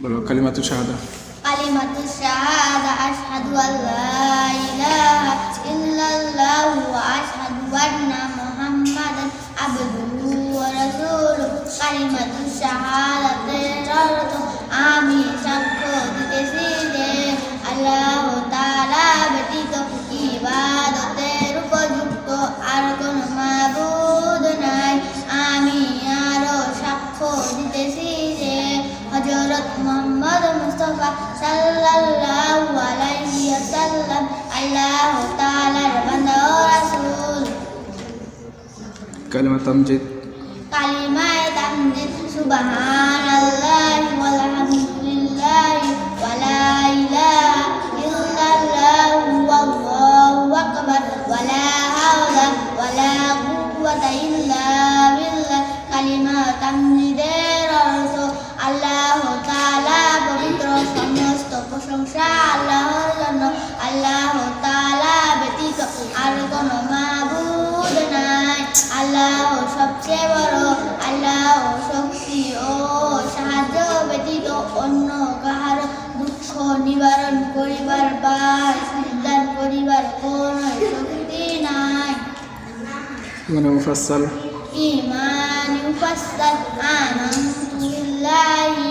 بل كلمة الشهادة. كلمة الشهادة أشهد أن لا إله إلا الله وأشهد أن محمدا عبده ورسوله. كلمة الشهادة ترضى মুহাম্মদ মুস্তাফা সাল্লাল্লাহু আলাইহি ওয়াসাল্লাম আল্লাহ তাআলার বান্দা ও রাসূল কালিমা তামজিদ কালিমায় তামজিদ সুবহানাল্লাহ ওয়ালা ইলাহা ইল্লাল্লাহ ওয়াল্লাহু আকবার ওয়ালা হাওলা ওয়ালা কুওয়াতা ইল্লা বিল্লাহ কালিমা তামজিদের আল্লাহ সবচেয়ে বড় আল্লাহ শক্তি ও সাহায্য ব্যতীত অন্য কাহার দুঃখ নিবারণ করিবার বা উদ্ধার করিবার কোন শক্তি নাই। মানে মুফাসসাল। ইমান মুফাসসাল। আমানতু বিল্লাহি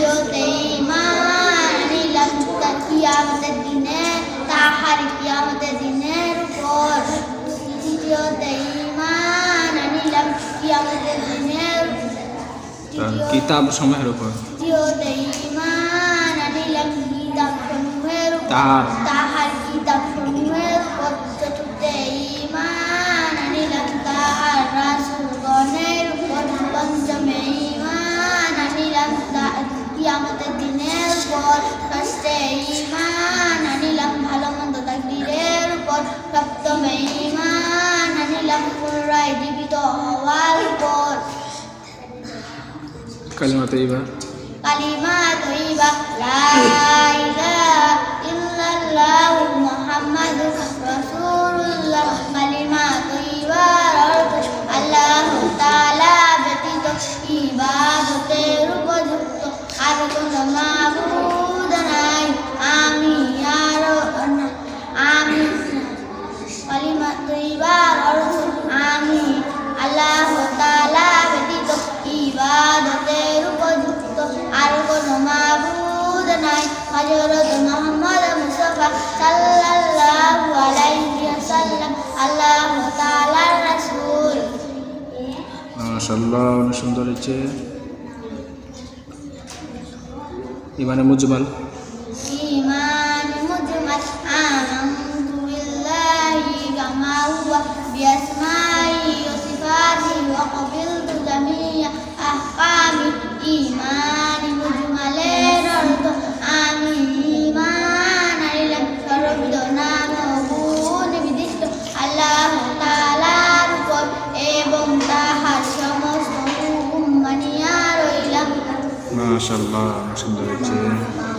তৃতীয়তে ঈমান আনিলাম তা কিয়ামতের দিনে তাহার কিয়ামতের দিনের উপর তৃতীয়তে ঈমান আনিলাম কিয়ামতের দিনের তৃতীয়- কিতাব সমূহের উপর। কিতাব সমূহের তাহার কিয়ামতের দিনের উপর ষষ্ঠে ইমান আনিলাম ভালো মন্দ তাকদীরের উপর সপ্তমে ইমান আনিলাম পুনরায় জীবিত হওয়ার উপর কালিমা তৈবা। কালিমা তৈবা লা হযরত মুহাম্মদ মুস্তাফা সাল্লাল্লাহু আলাইহি ওয়াসাল্লাম আল্লাহ তাআলার রাসূল মাশাআল্লাহ অনেক সুন্দর হয়েছে। ইমানে মুজমাল। ইমান মুজমাল আমানতু বিল্লাহি হুয়া রইলাম সুন্দর হয়েছে